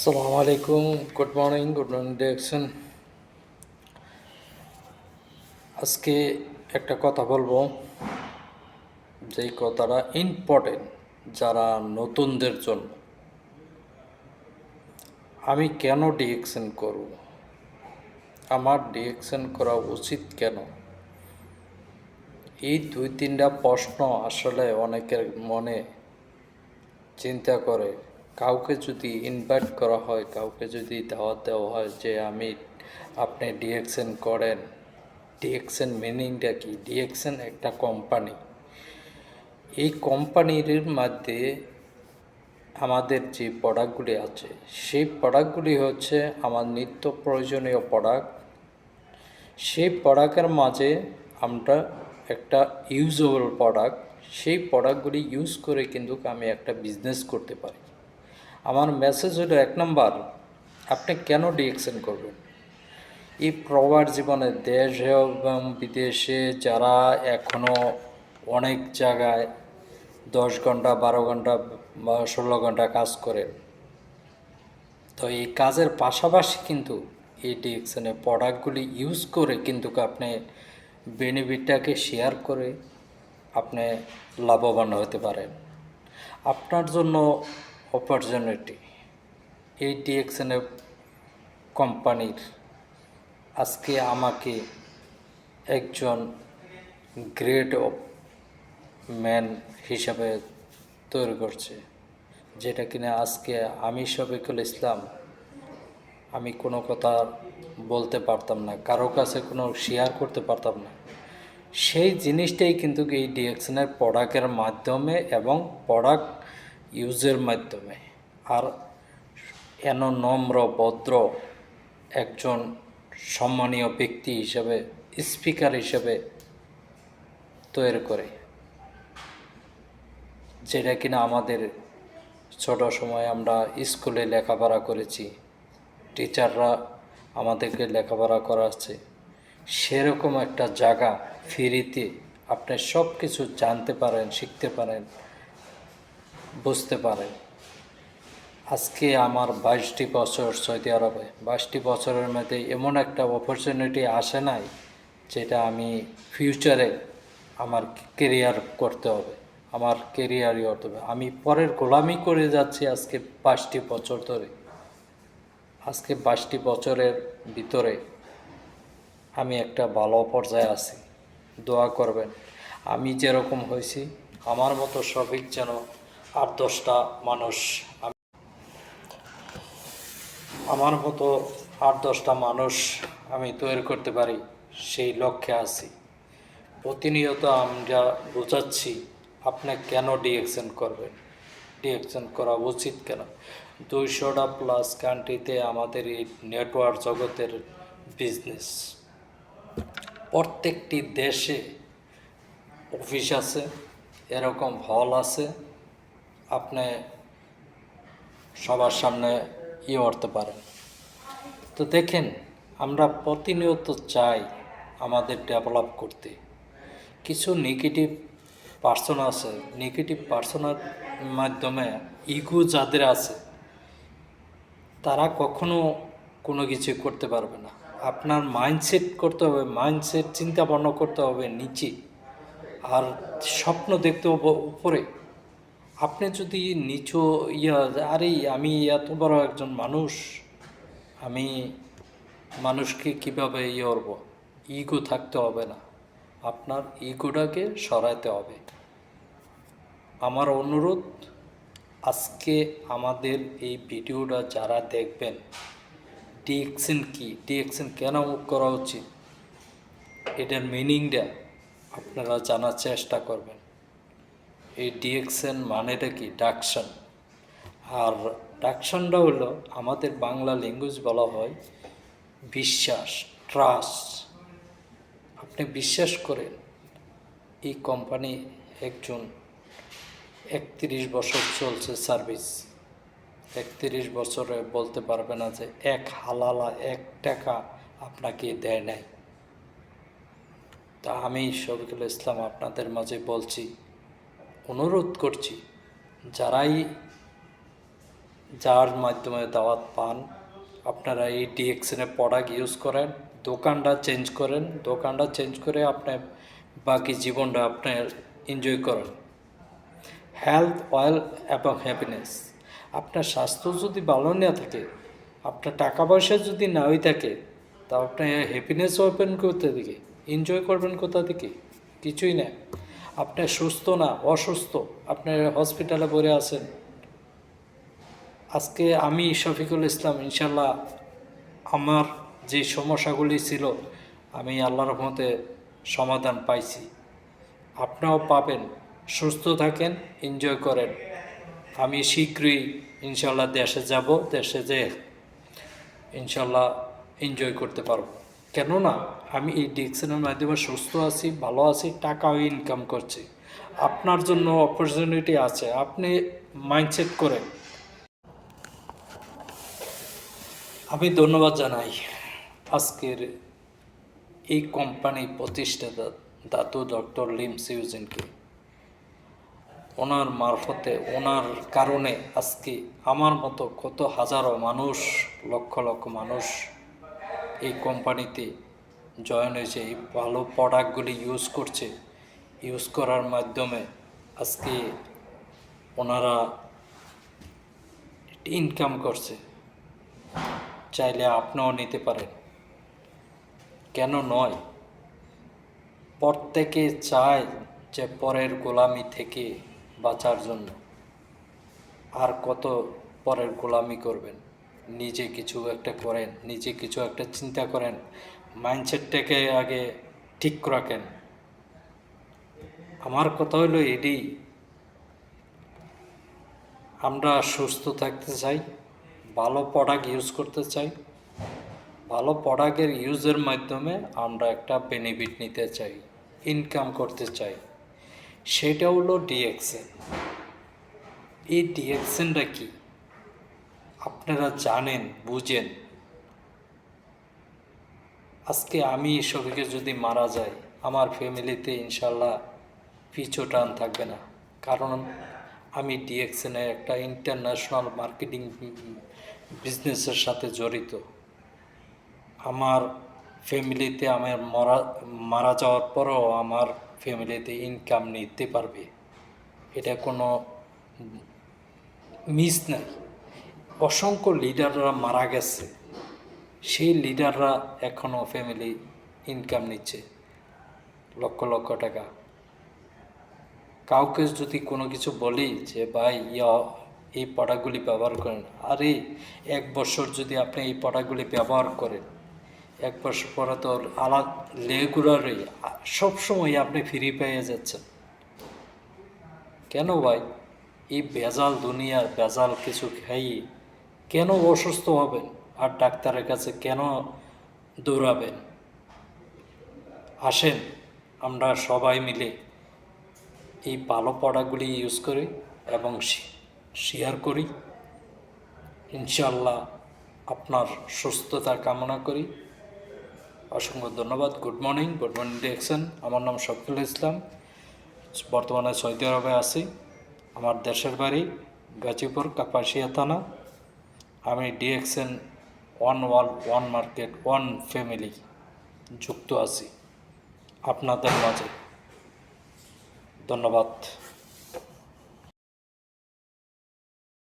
আসসালামু আলাইকুম good morning good morning direction আজকে একটা কথা বলব। যেই কথাটা ইম্পর্টেন্ট যারা নতুনদের জন্য। আমি কেন ডিএকশন করব? আমার ডিএকশন করা উচিত কেন? এই দুই তিনটা প্রশ্ন আসলে অনেকের মনে চিন্তা করে। কাউকে যদি ইনভাইট করা হয়, কাউকে যদি দাওয়াত দেওয়া হয় যে আমি আপনি ডিএকশন করেন ডিএকশন মিনিংটা কি? ডিএকশন একটা কোম্পানি এই কোম্পানির মধ্যে আমাদের যে প্রোডাক্টগুলি আছে, সেই প্রোডাক্টগুলি হচ্ছে আমার নিত্য প্রয়োজনীয় প্রোডাক্ট সেই প্রোডাক্টের মাঝে আমরা একটা ইউজেবল প্রোডাক্ট সেই প্রোডাক্টগুলি ইউজ করে কিন্তু আমি একটা বিজনেস করতে পারি। আমার মেসেজ হলো এক নম্বর আপনি কেন ডিএকশন করবেন? এই প্রবার জীবনে দেশ এবং বিদেশে, যারা এখনও অনেক জায়গায় দশ ঘণ্টা, বারো ঘণ্টা বা ষোলো ঘণ্টা কাজ করে, তো এই কাজের পাশাপাশি কিন্তু এই ডিএকশনের প্রোডাক্টগুলি ইউজ করে কিন্তু আপনি বেনিফিটটাকে শেয়ার করে আপনি লাভবান হতে পারেন। আপনার জন্য অপরচুনিটি এই ডিএকশনের কোম্পানির আজকে আমাকে একজন গ্রেট অফ ম্যান হিসাবে তৈরি করছে, যেটা কিনা আজকে আমি শফিকুল ইসলাম, আমি কোনো কথা বলতে পারতাম না, কারও কাছে কোনো শেয়ার করতে পারতাম না। সেই জিনিসটাই কিন্তু এই ডিএকশনের প্রোডাক্টের মাধ্যমে এবং প্রোডাক্ট ইউজের মাধ্যমে। আর এন নম্র ভদ্র একজন সম্মানীয় ব্যক্তি হিসেবে, স্পিকার হিসেবে তৈরি করে, যেটা কিনা আমাদের ছোট সময় আমরা স্কুলে লেখাপড়া করেছি। টিচাররা আমাদেরকে লেখাপড়া করাচ্ছে। সেরকম একটা জায়গা ফ্রিতে আপনি সব কিছু জানতে পারেন, শিখতে পারেন। বুঝতে পারে। আজকে আমার বাইশটি বছর সৌদি আরবে। বাইশটি বছরের মধ্যে এমন একটা অপরচুনিটি আসে নাই, যেটা আমি ফিউচারে আমার কেরিয়ার করতে হবে, আমার কেরিয়ারই করতে হবে। আমি পরের গোলামি করে যাচ্ছি আজকে বাইশটি বছর ধরে। আজকে বাইশটি বছরের ভিতরে আমি একটা ভালো পর্যায়ে আছি। দোয়া করবেন। আমি যেরকম হয়েছি, আমার মতো সবিক যেন আট দশটা মানুষ আমার মতো আট দশটা মানুষ আমি তৈরি করতে পারি, সেই লক্ষ্যে আছি। প্রতিনিয়ত আমরা বোঝাচ্ছি, আপনি কেন ডিএকশন করবেন? ডিএকশন করা উচিত কেন? দুইশোটা প্লাস কান্ট্রিতে আমাদের এই নেটওয়ার্ক জগতের বিজনেস। প্রত্যেকটি দেশে অফিস আছে, এরকম হল আছে আপনি সবার সামনে ইয়ে করতে পারেন। তো দেখেন, আমরা প্রতিনিয়ত চাই আমাদের ডেভেলপ করতে। কিছু নেগেটিভ পার্সন আছে। নেগেটিভ পার্সনের মাধ্যমে ইগো যাদের আছে, তারা কখনো কোনো কিছু করতে পারবে না। আপনার মাইন্ডসেট করতে হবে মাইন্ডসেট চিন্তা ভাবনা করতে হবে নিচে। আর স্বপ্ন দেখতে হবে উপরে। আপনি যদি নিচু ইয়া, আরে আমি এত বড় একজন মানুষ, আমি মানুষকে কীভাবে ইয়ে করব? ইগো থাকতে হবে না। আপনার ইগোটাকে সরাইতে হবে। আমার অনুরোধ, আজকে আমাদের এই ভিডিওটা যারা দেখবেন ডিএকশন কি? ডিএকশন কেন করা উচিত? এটার মিনিংটা আপনারা জানার চেষ্টা করবেন। এই ডিএকশন মানেটা কি? ডাকশন আর ডাকশনটা হলো আমাদের বাংলা ল্যাঙ্গুয়েজ বলা হয় বিশ্বাস ট্রাস্ট আপনি বিশ্বাস করেন এই কোম্পানি একজন একত্রিশ বছর চলছে সার্ভিস একত্রিশ বছরে বলতে পারবে না যে এক হালালা এক টাকা আপনাকে দেয় নাই। তা আমি শফিকুল ইসলাম আপনাদের মাঝে বলছি অনুরোধ করছি, যারাই যার মাধ্যমে দাওয়াত পান, আপনারা এই ডিএক্সএনের প্রোডাক্ট ইউজ করেন, দোকানটা চেঞ্জ করেন, দোকানটা চেঞ্জ করে আপনার বাকি জীবনটা আপনার এনজয় করেন। হেলথ অয়েল এবং হ্যাপিনেস আপনার স্বাস্থ্য যদি ভালো না থাকে, আপনার টাকা পয়সা যদি না হয়ে থাকে, তা আপনি হ্যাপিনেস ওপেন করতে দিকে এনজয় করবেন কোথা থেকে কিছুই না। আপনি সুস্থ না অসুস্থ, আপনি হসপিটালে পড়ে আছেন। আজকে আমি শফিকুল ইসলাম ইনশাল্লাহ আমার যে সমস্যাগুলি ছিল, আমি আল্লাহ রহমতে সমাধান পাইছি। আপনারাও পাবেন, সুস্থ থাকেন এনজয় করেন। আমি শীঘ্রই ইনশাল্লাহ দেশে যাব, দেশে যে ইনশাল্লাহ এনজয় করতে পারব। কেননা আমি এই ডিকশনের মাধ্যমে সুস্থ আছি, ভালো আছি, টাকাও ইনকাম করছি। আপনার জন্য অপরচুনিটি আছে, আপনি মাইন্ডসেট করেন। আমি ধন্যবাদ জানাই আজকের এই কোম্পানি প্রতিষ্ঠাতা দাতু ডক্টর লিম সিউজিনকে ওনার মারফতে, ওনার কারণে আজকে আমার মতো কত হাজারো মানুষ, লক্ষ লক্ষ মানুষ এই কোম্পানিতে জয়েন হয়েছে, এই ভালো প্রোডাক্টগুলি ইউজ করছে ইউজ করার মাধ্যমে আজকে ওনারা ইনকাম করছে। চাইলে আপনিও নিতে পারেন। কেন নয়? প্রত্যেকে চায় যে পরের গোলামি থেকে বাঁচার জন্য। আর কত পরের গোলামি করবেন? নিজে কিছু একটা করেন, নিজে কিছু একটা চিন্তা করেন। মাইন্ডসেটটাকে আগে ঠিক রাখেন আমার কথা হলো এটি। আমরা সুস্থ থাকতে চাই, ভালো প্রোডাক্ট ইউজ করতে চাই। ভালো প্রোডাক্টের ইউজের মাধ্যমে আমরা একটা বেনিফিট নিতে চাই ইনকাম করতে চাই। সেটা হলো ডিএক্সএন এই ডিএক্সএনটা কি? আপনারা জানেন, বুঝেন। আজকে আমি শফিকে যদি মারা যাই আমার ফ্যামিলিতে ইনশাল্লাহ পিছু টান থাকবে না। কারণ আমি ডিএক্সএনের একটা ইন্টারন্যাশনাল মার্কেটিং বিজনেসের সাথে জড়িত। আমার ফ্যামিলিতে আমার মরা, মারা যাওয়ার পরও আমার ফ্যামিলিতে ইনকাম নিতে পারবে। এটা কোনো মিস নাই। অসংখ্য লিডাররা মারা গেছে। সেই লিডাররা এখনও ফ্যামিলি ইনকাম নিচ্ছে, লক্ষ লক্ষ টাকা। কাউকে যদি কোনো কিছু বলি যে, ভাই, ইয়া, এই প্রোডাক্টগুলি ব্যবহার করেন। আরে, এক বছর যদি আপনি এই প্রোডাক্টগুলি ব্যবহার করেন, এক বছর পরে তো আলাদা রেগুলারই সবসময় আপনি ফ্রি পেয়ে যাচ্ছেন। কেন ভাই? এই ভেজাল দুনিয়ার ভেজাল কিছু খাইয়ে কেন অসুস্থ হবেন? আর ডাক্তারের কাছে কেন দৌড়াবেন? আসেন, আমরা সবাই মিলে এই ভালো পড়াগুলি ইউজ করি এবং শেয়ার করি। ইনশাল্লাহ আপনার সুস্থতা কামনা করি। অসংখ্য ধন্যবাদ। Good morning good morning direction আমার নাম শফিকুল ইসলাম। বর্তমানে সৌদি আরবে আছি। আমার দেশের বাড়ি গাজীপুর কাপাসিয়া থানা। আমি DXN one world one market one family যুক্ত আছি আপনাদের মাঝে। ধন্যবাদ।